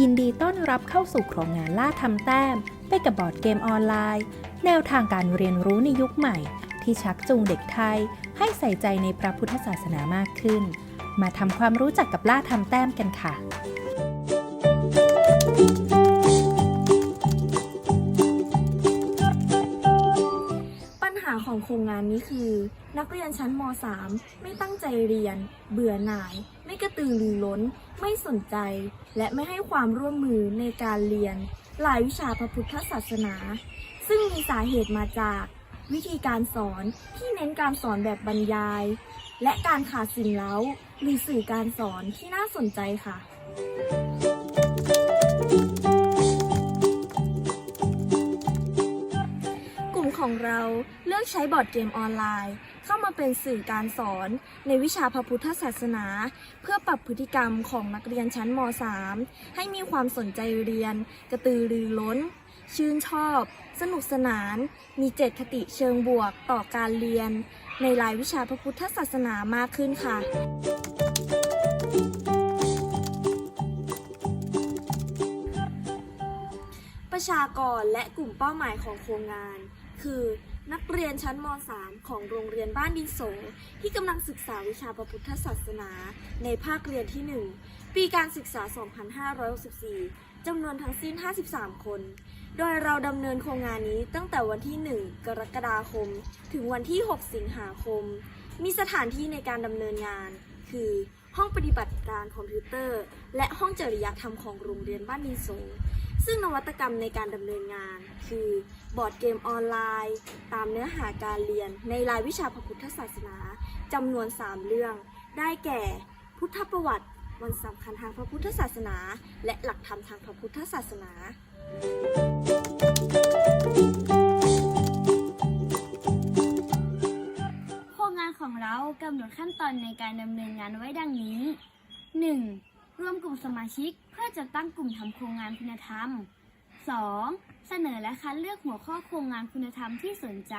ยินดีต้อนรับเข้าสู่โครงงานล่าทำแต้ม ไปกับบอร์ดเกมออนไลน์ แนวทางการเรียนรู้ในยุคใหม่ ที่ชักจูงเด็กไทย ให้ใส่ใจในพระพุทธศาสนามากขึ้น มาทำความรู้จักกับล่าทำแต้มกันค่ะ โครงงานนี้คือ นักเรียนชั้นม .3 ไม่ตั้งใจเรียน เบื่อหน่าย ไม่กระตือรือร้น ไม่สนใจ และไม่ให้ความร่วมมือในการเรียน หลายวิชาพระพุทธศาสนา ซึ่งมีสาเหตุมาจาก วิธีการสอนที่เน้นการสอนแบบบรรยาย และการขาดสิ่งเล้าหรือสื่อการสอนที่น่าสนใจค่ะ ของเราเลือกใช้บอร์ดเกมออนไลน์ เข้ามาเป็นสื่อการสอนในวิชาพระพุทธศาสนา เพื่อปรับพฤติกรรมของนักเรียนชั้นม .3 ให้มีความสนใจเรียน กระตือรือร้น ชื่นชอบ สนุกสนาน มีเจตคติเชิงบวกต่อการเรียน ในรายวิชาพระพุทธศาสนามากขึ้นค่ะประชากรและกลุ่มเป้าหมายของโครงงาน คือ นักเรียนชั้นม .3 ของโรงเรียนบ้านดินสง ที่กำลังศึกษาวิชาพระพุทธศาสนา ในภาคเรียนที่ 1 ปีการศึกษา 2564จำนวนทั้งสิ้น 53 คน โดยเราดำเนินโครงงานนี้ตั้งแต่วันที่ 1 กรกฎาคม ถึงวันที่ 6 สิงหาคม มีสถานที่ในการดำเนินงาน คือห้องปฏิบัติการคอมพิวเตอร์ และห้องจริยธรรมของโรงเรียนบ้านดินสงซึ่งนวัตกรรมในการดำเนินงาน คือบอร์ดเกมออนไลน์ ตามเนื้อหาการเรียน ในรายวิชาพระพุทธศาสนาจำนวน 3 เรื่อง ได้แก่ พุทธประวัติ วันสำคัญทางพระพุทธศาสนา และหลักธรรมทางพระพุทธศาสนา โครงงานของเรากำหนดขั้นตอนในการดำเนินงานไว้ดังนี้ 1. ร่วมกลุ่มสมาชิก พื่อจะตั้งกลุ่มทำโครงงานคุณธรรม 2. เสนอและคัดเลือกหัวข้อโครงงานคุณธรรมที่สนใจ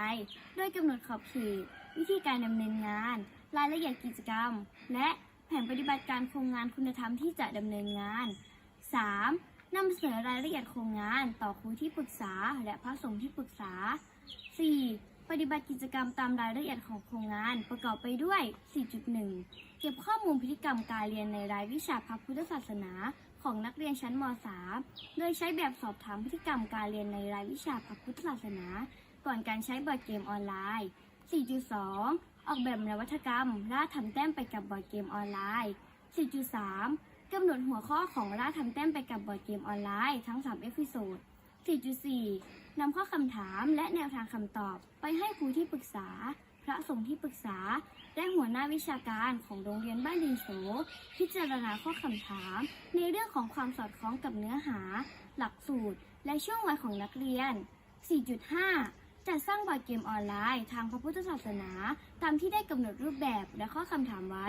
โดยกำหนดขอบเขตวิธีการดำเนินงาน รายละเอียดกิจกรรม และแผนปฏิบัติการโครงงานคุณธรรมที่จะดำเนินงาน 3. นำเสนอรายละเอียดโครงงานต่อครูที่ปรึกษา และพระสงฆ์ที่ปรึกษา 4. ปฏิบัติกิจกรรมตามรายละเอียดของโครงงานประกอบไปด้วย 4.1 เก็บข้อมูลพฤติกรรมการเรียนในรายวิชาพระพุทธศาสนา ของนักเรียนชั้นม .3 โดยใช้แบบสอบถามพฤติกรรมการเรียนในรายวิชาพระพุทธศาสนา ก่อนการใช้บอร์ดเกมออนไลน์ 4.2 ออกแบบนวัตกรรมล่าทำแต้มไปกับบอร์ดเกมออนไลน์ 4.3 กำหนดหัวข้อของล่าทำแต้มไปกับบอร์ดเกมออนไลน์ทั้ง 3 เอพิโซด 4.4 นำข้อคำถามและแนวทางคำตอบไปให้ครูที่ปรึกษา พระสงฆ์ที่ปรึกษา และหัวหน้าวิชาการของโรงเรียนบ้านดินโส พิจารณาข้อคำถาม ในเรื่องของความสอดคล้องกับเนื้อหา หลักสูตร และช่วงวัยของนักเรียน 4.5 จัดสร้างบอร์ดเกมออนไลน์ ทางพระพุทธศาสนา ตามที่ได้กำหนดรูปแบบและข้อคำถามไว้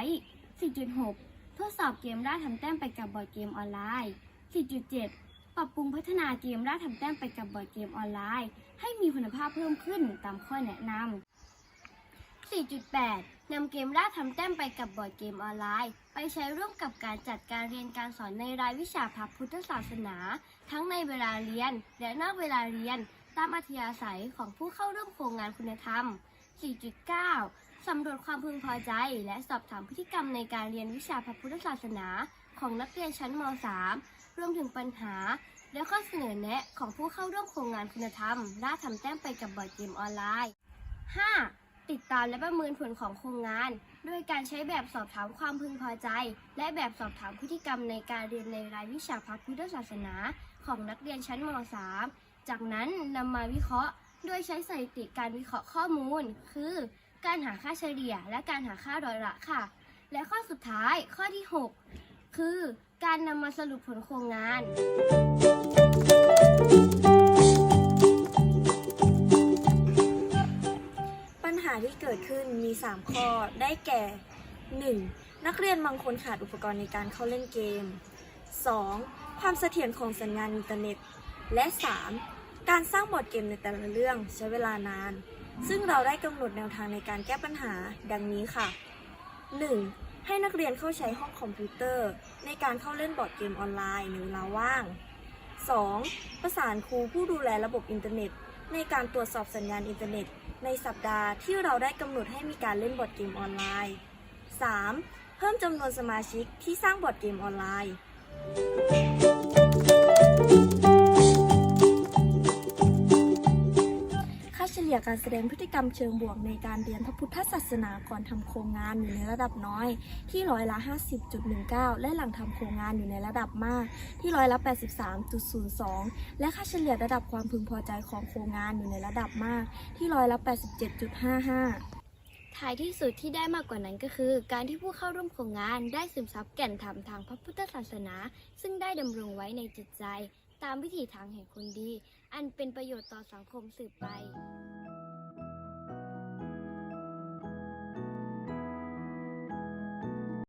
4.6 ทดสอบเกมล่าทำแต้มไปกับบอร์ดเกมออนไลน์ 4.7ปรับปรุงพัฒนาเกมล่าทำแต้มไปกับบอร์ดเกมออนไลน์ ให้มีคุณภาพเพิ่มขึ้นตามข้อแนะนำ 4.8 นำเกมล่าทำแต้มไปกับบอร์ดเกมออนไลน์ ไปใช้ร่วมกับการจัดการเรียนการสอนในรายวิชาพระพุทธศาสนา ทั้งในเวลาเรียน และนอกเวลาเรียน ตามอัธยาศัยของผู้เข้าร่วมโครงงานคุณธรรม 4.9 สำรวจความพึงพอใจ และสอบถามพฤติกรรมในการเรียนวิชาพระพุทธศาสนา ของนักเรียนชั้นม .3 รวมถึงปัญหา และข้อเสนอแนะของผู้เข้าร่วมโครงงานคุณธรรมล่าทำแต้มไปกับบอร์ดเกมออนไลน์ 5. ติดตามและประเมินผลของโครงงานโดยการใช้แบบสอบถามความพึงพอใจ และแบบสอบถามพฤติกรรมในการเรียนในรายวิชาพระพุทธศาสนา ของนักเรียนชั้นม .3 จากนั้นนำมาวิเคราะห์ โดยใช้สถิติการวิเคราะห์ข้อมูล คือ การหาค่าเฉลี่ย และการหาค่าร้อยละค่ะ และข้อสุดท้ายข้อที่ 6 คือ การนำมาสรุปผลโครงงาน ที่เกิดขึ้นมี 3 ข้อ ได้แก่ 1. นักเรียนบางคนขาดอุปกรณ์ในการเข้าเล่นเกม 2. ความเสถียรของสัญญาณอินเทอร์เน็ต และ 3. การสร้างบอร์ดเกมในแต่ละเรื่องใช้เวลานาน ซึ่งเราได้กำหนดแนวทางในการแก้ปัญหาดังนี้ค่ะ 1. ให้นักเรียนเข้าใช้ห้องคอมพิวเตอร์ ในการเข้าเล่นบอร์ดเกมออนไลน์ในเวลาว่าง 2. ประสานครูผู้ดูแลระบบอินเทอร์เน็ต ในการตรวจสอบสัญญาณอินเทอร์เน็ต ในสัปดาห์ที่เราได้กำหนดให้มีการเล่นบอร์ดเกมออนไลน์ 3. เพิ่มจำนวนสมาชิกที่สร้างบอร์ดเกมออนไลน์ ลี่ยการแสดงพฤติกรรมเชิงบวกในการเรียนพระพุทธศาสนาก่อนทำโครงงานอยู่ในระดับน้อยที่ร้อยละ 50.19 และหลังทำโครงงานอยู่ในระดับมากที่ร้อยละ 83.02 และค่าเฉลี่ยระดับความพึงพอใจของโครงงานอยู่ในระดับมากที่ร้อยละ 87.55ท้ายที่สุดที่ได้มากกว่านั้นก็คือ การที่ผู้เข้าร่วมโครงงานได้ซึมซับแก่นธรรมทางพระพุทธศาสนา ซึ่งได้ดำรงไว้ในจิตใจ ตามวิถีทางแห่งคนดี อันเป็นประโยชน์ต่อสังคมสืบไป